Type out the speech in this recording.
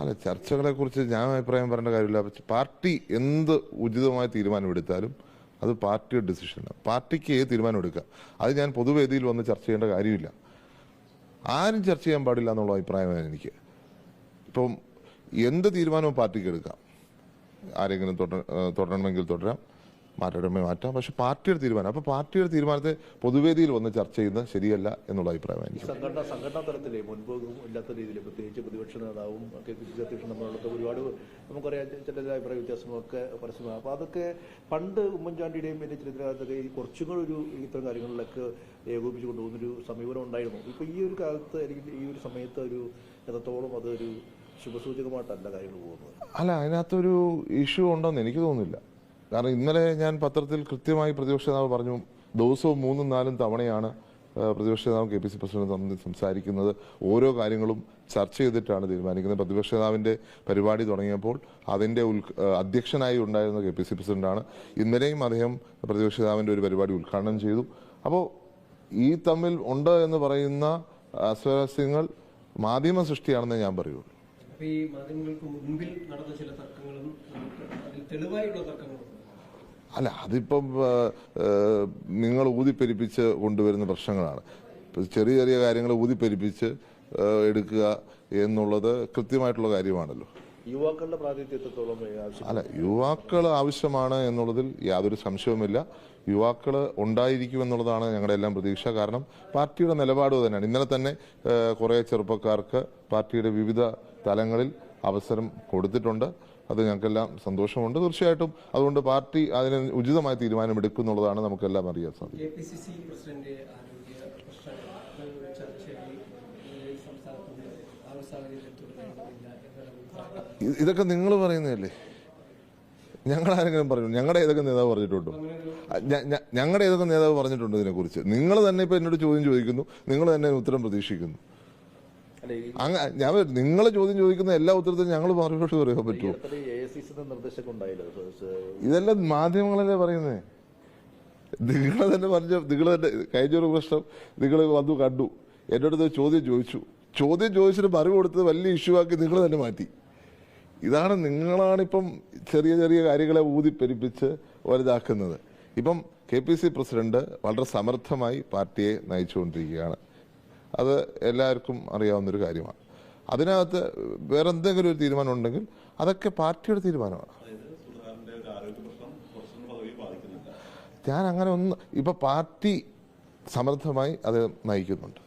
അല്ല ചർച്ചകളെ കുറിച്ച് ഞാൻ അഭിപ്രായം പറയേണ്ട കാര്യമില്ല. പാർട്ടി എന്ത് ഉചിതമായ തീരുമാനമെടുത്താലും അത് പാർട്ടിയുടെ ഡിസിഷനാണ് പാർട്ടിക്ക് ഏത് തീരുമാനം എടുക്കുക? അത് ഞാൻ പൊതുവേദിയിൽ വന്ന് ചർച്ച ചെയ്യേണ്ട കാര്യമില്ല. ആരും ചർച്ച ചെയ്യാൻ പാടില്ല എന്നുള്ള അഭിപ്രായമാണ് എനിക്ക്. ഇപ്പം എന്ത് തീരുമാനവും പാർട്ടിക്ക് എടുക്കാം. ആരെങ്കിലും തുടരണമെങ്കിൽ തുടരാം. മാറ്റണമെങ്കിൽ മാറ്റാം. പക്ഷെ പാർട്ടിയുടെ തീരുമാനം. അപ്പൊ പാർട്ടിയുടെ തീരുമാനത്തെ പൊതുവേദിയിൽ വന്ന് ചർച്ച ചെയ്യുന്നത് ശരിയല്ല എന്നുള്ള അഭിപ്രായമാണ് സംഘടന സംഘടനാ തലത്തിലെ മുൻപോകും ഇല്ലാത്ത രീതിയിൽ പ്രത്യേകിച്ച് പ്രതിപക്ഷ നേതാവും കെ പി സി സി അധ്യക്ഷൻ തമ്മിലൊക്കെ ഒരുപാട് നമുക്കറിയാം ചില അഭിപ്രായ വ്യത്യാസങ്ങളൊക്കെ പരസ്യമാണ് അപ്പോൾ അതൊക്കെ പണ്ട് ഉമ്മൻചാണ്ടിയുടെയും പിന്നെ ചരിത്രകാലത്തൊക്കെ ഈ കുറച്ചുകൂടെ ഒരു ഇത്തരം കാര്യങ്ങളിലൊക്കെ ഏകോപിച്ച് കൊണ്ടുപോകുന്നൊരു സമീപനം ഉണ്ടായിരുന്നു. ഇപ്പോൾ ഈ ഒരു കാലത്ത് അല്ലെങ്കിൽ ഈ ഒരു സമയത്ത് ഒരു എത്രത്തോളം അതൊരു ശുഭസൂചകമായിട്ടല്ല കാര്യങ്ങൾ പോകുന്നത്? അല്ല അതിനകത്തൊരു ഇഷ്യൂ ഉണ്ടെന്ന് എനിക്ക് തോന്നുന്നില്ല. കാരണം ഇന്നലെ ഞാൻ പത്രത്തിൽ കൃത്യമായി പ്രതിപക്ഷ നേതാവ് പറഞ്ഞു ദിവസവും മൂന്നും നാലും തവണയാണ് പ്രതിപക്ഷ നേതാവ് കെ പി സി പ്രസിഡന്റ് സംസാരിക്കുന്നത്. ഓരോ കാര്യങ്ങളും ചർച്ച ചെയ്തിട്ടാണ് തീരുമാനിക്കുന്നത്. പ്രതിപക്ഷ നേതാവിന്റെ പരിപാടി തുടങ്ങിയപ്പോൾ അതിന്റെ ഉൽ- അധ്യക്ഷനായി ഉണ്ടായിരുന്ന കെ പി സി പ്രസിഡന്റാണ്. ഇന്നലെയും അദ്ദേഹം പ്രതിപക്ഷ നേതാവിന്റെ ഒരു പരിപാടി ഉദ്ഘാടനം ചെയ്തു. അപ്പോൾ ഈ തമ്മിൽ ഉണ്ട് എന്ന് പറയുന്ന അസ്വാരസ്യങ്ങൾ മാധ്യമ സൃഷ്ടിയാണെന്നേ ഞാൻ പറയുള്ളൂ. ഈ മാധ്യമങ്ങൾക്ക് മുൻപിൽ നടന്ന ചില തർക്കങ്ങളും അതിൽ തർക്കങ്ങളും അല്ല അതിപ്പം നിങ്ങൾ ഊതിപ്പെരിപ്പിച്ച് കൊണ്ടുവരുന്ന പ്രശ്നങ്ങളാണ്. ചെറിയ ചെറിയ കാര്യങ്ങൾ ഊതിപ്പെരിപ്പിച്ച് എടുക്കുക എന്നുള്ളത് കൃത്യമായിട്ടുള്ള കാര്യമാണല്ലോ. യുവാക്കളുടെ പ്രാതിനിധ്യത്തോളം അല്ല യുവാക്കൾ ആവശ്യമാണ് എന്നുള്ളതിൽ യാതൊരു സംശയവുമില്ല. യുവാക്കൾ ഉണ്ടായിരിക്കും എന്നുള്ളതാണ് ഞങ്ങളുടെ എല്ലാം പ്രതീക്ഷ. കാരണം പാർട്ടിയുടെ നിലപാട് തന്നെയാണ് ഇന്നലെ തന്നെ കുറേ ചെറുപ്പക്കാർക്ക് പാർട്ടിയുടെ വിവിധ തലങ്ങളിൽ അവസരം കൊടുത്തിട്ടുണ്ട്. അത് ഞങ്ങൾക്കെല്ലാം സന്തോഷമുണ്ട്. തീർച്ചയായിട്ടും അതുകൊണ്ട് പാർട്ടി അതിന് ഉചിതമായ തീരുമാനമെടുക്കും എന്നുള്ളതാണ് നമുക്കെല്ലാം അറിയാൻ സാധിക്കും. ഇതൊക്കെ നിങ്ങൾ പറയുന്നതല്ലേ? ഞങ്ങൾ ആരെങ്കിലും പറഞ്ഞു? ഞങ്ങളുടെ ഏതൊക്കെ നേതാവ് പറഞ്ഞിട്ടുണ്ടോ? ഞങ്ങളുടെ ഏതൊക്കെ നേതാവ് പറഞ്ഞിട്ടുണ്ടോ ഇതിനെക്കുറിച്ച്? നിങ്ങൾ തന്നെ ഇപ്പൊ എന്നോട് ചോദ്യം ചോദിക്കുന്നു. നിങ്ങൾ തന്നെ ഉത്തരം പ്രതീക്ഷിക്കുന്നു. ഞാൻ നിങ്ങൾ ചോദ്യം ചോദിക്കുന്ന എല്ലാ ഉത്തരത്തിലും ഞങ്ങൾ മറുപടി പറയാൻ പറ്റുമോ? ഇതെല്ലാം മാധ്യമങ്ങളല്ലേ പറയുന്നേ? നിങ്ങൾ തന്നെ പറഞ്ഞ നിങ്ങൾ തന്നെ കഴിഞ്ഞൊരു പ്രശ്നം നിങ്ങൾ വന്നു കണ്ടു. എന്റെ അടുത്ത് ചോദ്യം ചോദിച്ചു. ചോദ്യം ചോദിച്ചിട്ട് മറുപടി കൊടുത്തത് വലിയ ഇഷ്യൂ ആക്കി നിങ്ങൾ തന്നെ മാറ്റി. ഇതാണ് നിങ്ങളാണിപ്പം ചെറിയ ചെറിയ കാര്യങ്ങളെ ഊതിപ്പെരിപ്പിച്ച് വലുതാക്കുന്നത്. ഇപ്പം കെ പി സി പ്രസിഡന്റ് വളരെ സമർത്ഥമായി പാർട്ടിയെ നയിച്ചുകൊണ്ടിരിക്കുകയാണ്. അത് എല്ലാവർക്കും അറിയാവുന്ന ഒരു കാര്യമാണ്. അതിനകത്ത് വേറെ എന്തെങ്കിലും ഒരു തീരുമാനം ഉണ്ടെങ്കിൽ അതൊക്കെ പാർട്ടിയുടെ തീരുമാനമാണ്. ഞാൻ അങ്ങനെ ഒന്ന് ഇപ്പൊ പാർട്ടി സമർത്ഥമായി അത് നയിക്കുന്നുണ്ട്.